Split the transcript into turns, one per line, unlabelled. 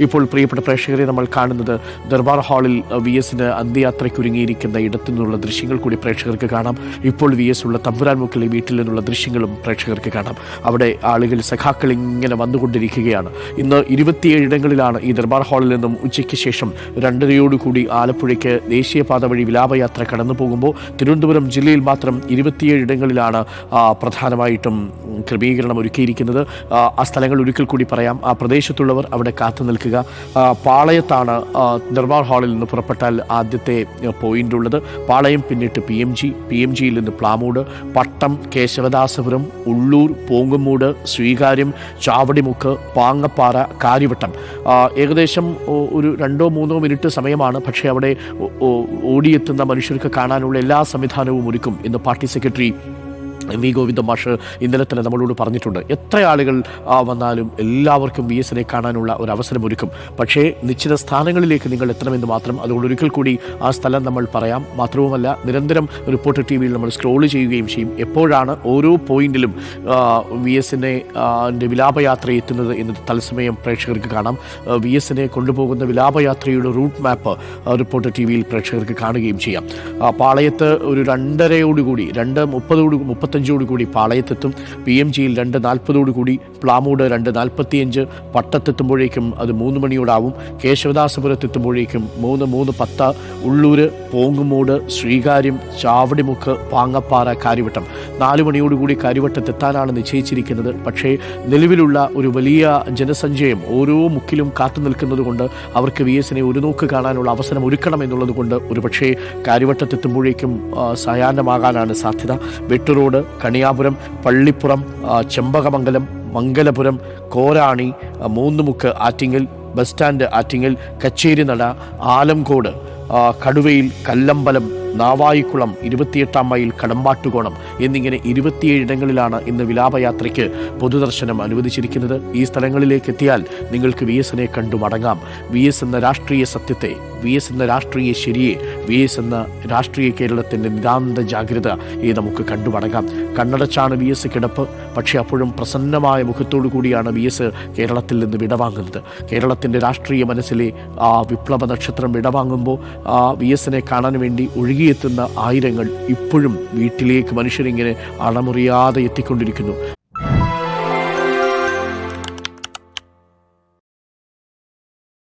ഇപ്പോൾ പ്രിയപ്പെട്ട പ്രേക്ഷകരെ നമ്മൾ കാണുന്നത് ദർബാർ ഹാളിൽ വി എസിന് അന്ത്യയാത്രയ്ക്കൊരുങ്ങിയിരിക്കുന്ന ഇടത്തു നിന്നുള്ള ദൃശ്യങ്ങൾ കൂടി പ്രേക്ഷകർക്ക് കാണാം. ഇപ്പോൾ വി എസ് ഉള്ള തമ്പുരാൻ മുക്കിലെ വീട്ടിൽ നിന്നുള്ള ദൃശ്യങ്ങളും പ്രേക്ഷകർക്ക് കാണാം. അവിടെ ആളുകൾ സഖാക്കൾ ഇങ്ങനെ വന്നുകൊണ്ടിരിക്കുകയാണ്. ഇന്ന് ഇരുപത്തിയേഴ് ഇടങ്ങളിലാണ് ഈ ദർബാർ ഹാളിൽ നിന്നും ഉച്ചയ്ക്ക് ശേഷം രണ്ടരയോടുകൂടി ആലപ്പുഴയ്ക്ക് ദേശീയപാത വഴി വിലാപയാത്ര കടന്നു പോകുമ്പോൾ തിരുവനന്തപുരം ജില്ലയിൽ മാത്രം ഇരുപത്തിയേഴ് ഇടങ്ങളിലാണ് പ്രധാനമായിട്ടും ക്രമീകരണം ഒരുക്കിയിരിക്കുന്നത്. ആ, സ്ഥലങ്ങൾ ഒരിക്കൽ കൂടി പറയാം. ആ പ്രദേശത്തുള്ളവർ അവിടെ കാത്തു ആ, പാളയത്താണ് നിർമ്മാൺ ഹാളിൽ നിന്ന് പുറപ്പെട്ടാൽ ആദ്യത്തെ പോയിന്റ് ഉള്ളത്. പാളയം പിന്നിട്ട് P M G P M ജിയിൽ നിന്ന് പ്ലാമൂട് പട്ടം കേശവദാസപുരം ഉള്ളൂർ പൂങ്കുമൂട് സ്വീകാര്യം ചാവടിമുക്ക് പാങ്ങപ്പാറ കാര്യവട്ടം. ഏകദേശം ഒരു രണ്ടോ മൂന്നോ മിനിറ്റ് സമയമാണ്. പക്ഷേ അവിടെ ഓടിയെത്തുന്ന മനുഷ്യർക്ക് കാണാനുള്ള എല്ലാ സംവിധാനവും ഒരുക്കും എന്ന് party secretary M V Govinda മാഷ് ഇന്നലെ തന്നെ നമ്മളോട് പറഞ്ഞിട്ടുണ്ട് എത്ര ആളുകൾ വന്നാലും എല്ലാവർക്കും വി എസിനെ കാണാനുള്ള ഒരു അവസരം ഒരുക്കും. പക്ഷേ നിശ്ചിത സ്ഥാനങ്ങളിലേക്ക് നിങ്ങൾ എത്തണമെന്ന് മാത്രം അതുകൊണ്ട് ഒരിക്കൽ കൂടി ആ സ്ഥലം നമ്മൾ പറയാം. മാത്രവുമല്ല നിരന്തരം റിപ്പോർട്ടർ ടി വിയിൽ നമ്മൾ സ്ക്രോൾ ചെയ്യുകയും ചെയ്യും. എപ്പോഴാണ് ഓരോ പോയിന്റിലും വി എസിനെ വിലാപയാത്ര എത്തുന്നത് എന്ന് തത്സമയം പ്രേക്ഷകർക്ക് കാണാം. വി എസിനെ കൊണ്ടുപോകുന്ന വിലാപയാത്രയുടെ റൂട്ട് മാപ്പ് റിപ്പോർട്ടർ ടി വിയിൽ പ്രേക്ഷകർക്ക് കാണുകയും ചെയ്യാം. പാളയത്ത് ഒരു രണ്ടരയോടുകൂടി രണ്ട് മുപ്പതോട് മുപ്പത്തഞ്ചോടുകൂടി പാളയത്തെത്തും. പി എം ജിയിൽ രണ്ട് നാൽപ്പതോടുകൂടി പ്ലാമൂട് രണ്ട് നാൽപ്പത്തിയഞ്ച്. പട്ടത്തെത്തുമ്പോഴേക്കും അത് മൂന്ന് മണിയോടാവും. കേശവദാസപുരത്തെത്തുമ്പോഴേക്കും മൂന്ന് മൂന്ന് പത്ത്. ഉള്ളൂര് പോങ്ങുമൂട് ശ്രീകാര്യം ചാവടിമുക്ക് പാങ്ങപ്പാറ കാര്യവട്ടം. നാല് മണിയോടുകൂടി കാര്യവട്ടത്തെത്താനാണ് നിശ്ചയിച്ചിരിക്കുന്നത്. പക്ഷേ നിലവിലുള്ള ഒരു വലിയ ജനസഞ്ചയം ഓരോ മുക്കിലും കാത്തു നിൽക്കുന്നതുകൊണ്ട് അവർക്ക് വി എസിനെ ഒരു നോക്ക് കാണാനുള്ള അവസരം ഒരുക്കണം എന്നുള്ളതുകൊണ്ട് ഒരുപക്ഷേ കാര്യവട്ടത്തെത്തുമ്പോഴേക്കും സായാഹ്നമാകാനാണ് സാധ്യത. വെട്ടുറോഡ് കണിയാപുരം പള്ളിപ്പുറം ചെമ്പകമംഗലം മംഗലപുരം കോരാണി മൂന്നുമുക്ക് ആറ്റിങ്ങൽ ബസ് സ്റ്റാൻഡ് ആറ്റിങ്ങൽ കച്ചേരിനട ആലംകോട് കടുവയിൽ കല്ലമ്പലം നാവായിക്കുളം ഇരുപത്തിയെട്ടാം മൈൽ കടമ്പാട്ടുകോണം എന്നിങ്ങനെ ഇരുപത്തിയേഴ് ഇടങ്ങളിലാണ് ഇന്ന് വിലാപയാത്രയ്ക്ക് പൊതുദർശനം അനുവദിച്ചിരിക്കുന്നത്. ഈ സ്ഥലങ്ങളിലേക്ക് എത്തിയാൽ നിങ്ങൾക്ക് വി എസിനെ കണ്ടു മടങ്ങാം. വി എസ് എന്ന രാഷ്ട്രീയ സത്യത്തെ വി എസ് എന്ന രാഷ്ട്രീയ ശരിയെ വി എസ് എന്ന രാഷ്ട്രീയ കേരളത്തിന്റെ നിതാന്ത ജാഗ്രത ഈ നമുക്ക് കണ്ടു മടങ്ങാം. കണ്ണടച്ചാണ് വി എസ് കിടപ്പ്. പക്ഷേ അപ്പോഴും പ്രസന്നമായ മുഖത്തോടു കൂടിയാണ് വി എസ് കേരളത്തിൽ നിന്ന് വിടവാങ്ങുന്നത്. കേരളത്തിന്റെ രാഷ്ട്രീയ മനസ്സിലെ ആ വിപ്ലവ നക്ഷത്രം വിടവാങ്ങുമ്പോൾ ആ വി എസിനെ കാണാൻ വേണ്ടി ഒഴുകിയെത്തുന്ന ആയിരങ്ങൾ ഇപ്പോഴും വീട്ടിലേക്ക് മനുഷ്യരിങ്ങനെ അണമുറിയാതെ എത്തിക്കൊണ്ടിരിക്കുന്നു.